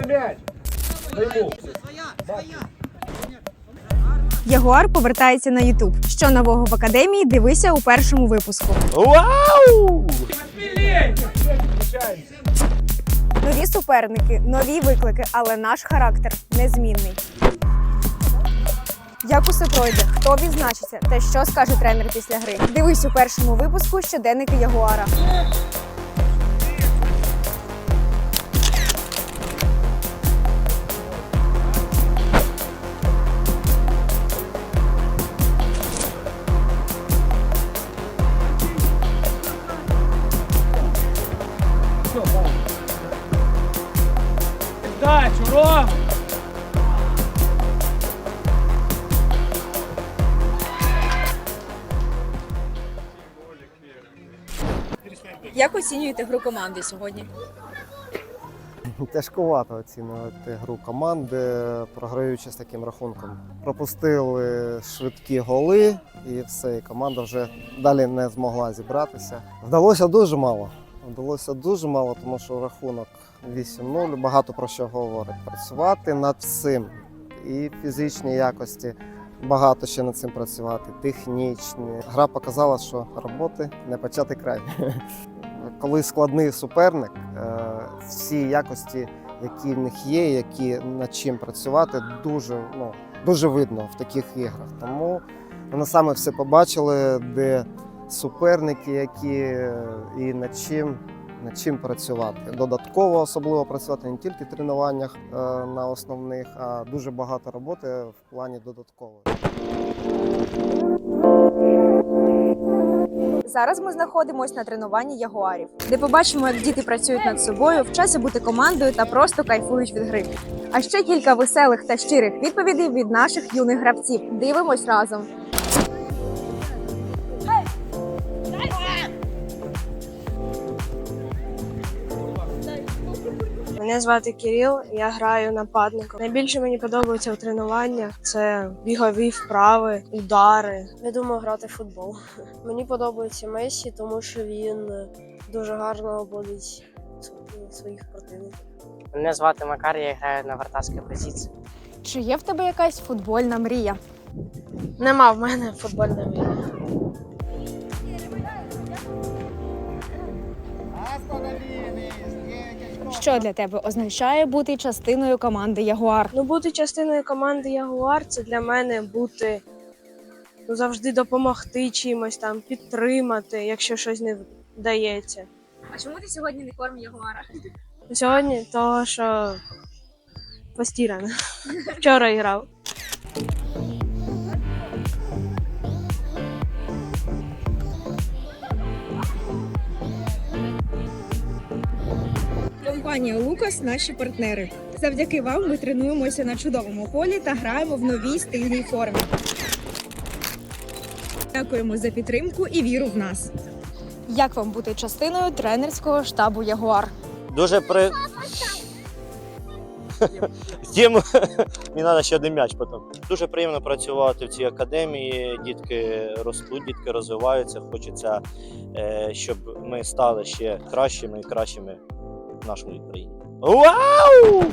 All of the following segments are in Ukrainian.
на м'яч. Ягуар повертається на Ютуб. Що нового в академії? Дивися у першому випуску. Вау! Нові суперники, нові виклики, але наш характер незмінний. Як усе пройде, хто відзначиться та що скаже тренер після гри? Дивись у першому випуску щоденники Ягуара. Дачу, Як оцінюєте гру команди сьогодні? Тяжкувато оцінювати гру команди, програючи з таким рахунком. Пропустили швидкі голи, і все, і команда вже далі не змогла зібратися. Вдалося дуже мало. Вдалося дуже мало, тому що рахунок 8-0. Багато про що говорить. Працювати над всім. І фізичні якості багато ще над цим працювати, технічні. Гра показала, що роботи не почати край. Коли складний суперник, е, всі якості, які в них є, які над чим працювати, дуже, ну, дуже видно в таких іграх. Тому вони саме все побачили, де суперники, які е, і над чим, над чим працювати. Додатково особливо працювати не тільки в тренуваннях е, на основних, а дуже багато роботи в плані додаткової. Зараз ми знаходимося на тренуванні ягуарів, де побачимо, як діти працюють над собою, вчаться бути командою та просто кайфують від гри. А ще кілька веселих та щирих відповідей від наших юних гравців. Дивимось разом. Мене звати Кирил, я граю нападником. Найбільше мені подобається у тренуваннях це бігові вправи, удари. Я думаю грати в футбол. Мені подобається Месі, тому що він дуже гарно обводить своїх противників. Мене звати Макар, я граю на вратарській позиції. Чи є в тебе якась футбольна мрія? Нема в мене футбольної мрії. Що для тебе означає бути частиною команди Ягуар? Ну, бути частиною команди Ягуар це для мене бути ну, завжди допомогти чимось там, підтримати, якщо щось не вдається. А чому ти сьогодні не корм Ягуара? Сьогодні того, що постірано. Вчора грав. Компанія Лукас наші партнери. Завдяки вам ми тренуємося на чудовому полі та граємо в новій стильній формі. Дякуємо за підтримку і віру в нас. Як вам бути частиною тренерського штабу Ягуар? Дуже при. Тім, мені треба ще один м'яч потім. Дуже приємно працювати в цій академії. Дітки ростуть, дітки розвиваються. Хочеться, е, щоб ми стали ще кращими і кращими в нашій країні. Вау!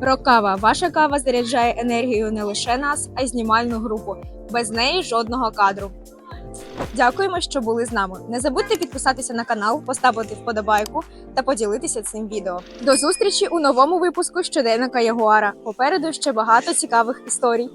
Рокава. Ваша кава заряджає енергію не лише нас, а й знімальну групу. Без неї жодного кадру. Дякуємо, що були з нами. Не забудьте підписатися на канал, поставити вподобайку та поділитися цим відео. До зустрічі у новому випуску щоденника Ягуара. Попереду ще багато цікавих історій.